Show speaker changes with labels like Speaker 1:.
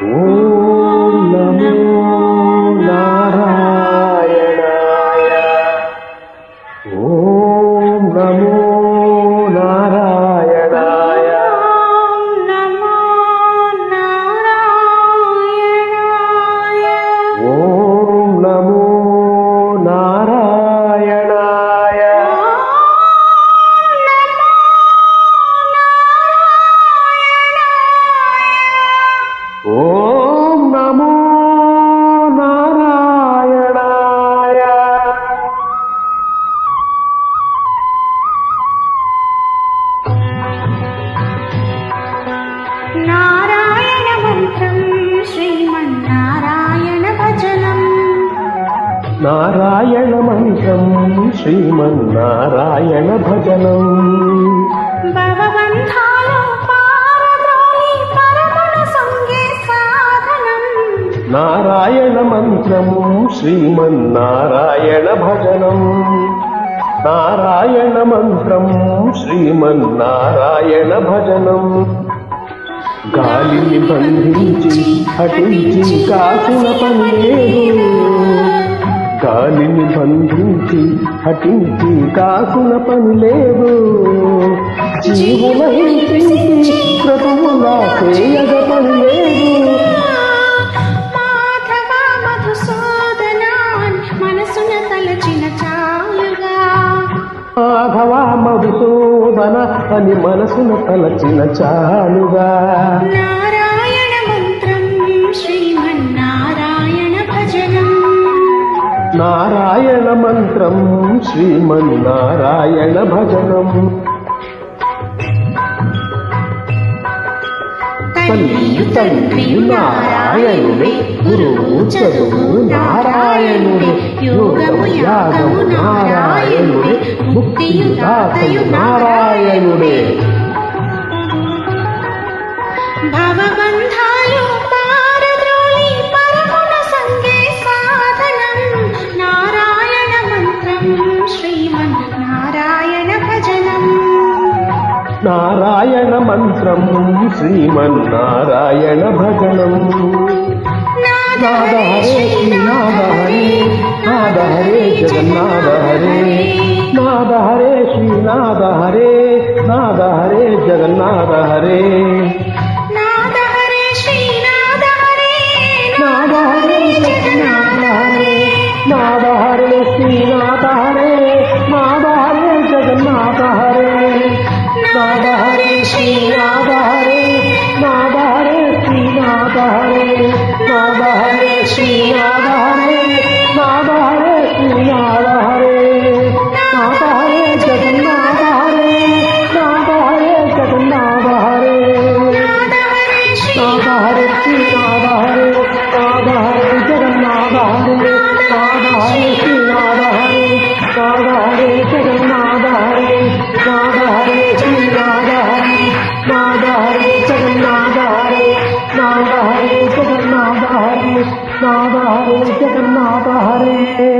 Speaker 1: ఓం ఓం నమో నారాయణాయ.
Speaker 2: నారాయణ మంత్రం శ్రీమన్నారాయణ భజనం.
Speaker 1: నారాయణ మంత్రం శ్రీమన్నారాయణ భజనం.
Speaker 2: భవబంధాలు
Speaker 1: నారాయణ మంత్రము శ్రీమన్నారాయణ భజనం. నారాయణ మంత్రం శ్రీమన్నారాయణ భజనం. గాలిని బంధించి హటించి కాసిన పని లేదు. గాలిని బంధించి హటించి కాసిన పని లేదు. జీవుల హింసించి క్రతువుల
Speaker 2: మాధవ
Speaker 1: మధుసూదన అని మనసున తలచిన చాలుగా.
Speaker 2: నారాయణ మంత్రం శ్రీమన్నారాయణ భజనం.
Speaker 1: నారాయణ మంత్రం శ్రీమన్నారాయణ భజనం. తల్లియు తండ్రియు నారాయణుడే గురువు చదువు నారాయణుడే యోగము యాగము ముక్తియు దాతయు నారాయణుడే.
Speaker 2: భవబంధాలు పారద్రోలి పరమున సంగే సాధనం. నారాయణ మంత్రం శ్రీమన్ నారాయణ భజనం.
Speaker 1: నారాయణ మంత్రం శ్రీమన్నారాయణ భజనం. నాద హరే नाद हरे नाद हरे जगन्नाथ हरे। नाद हरे श्री नाद हरे
Speaker 2: नाद हरे जगन्नाथ हरे
Speaker 1: नाद हरे। श्री नाद हरे नाद हरे जगन्नाथ हरे। नाद हरे कृष्णाद हरे जगन्नाथ हरे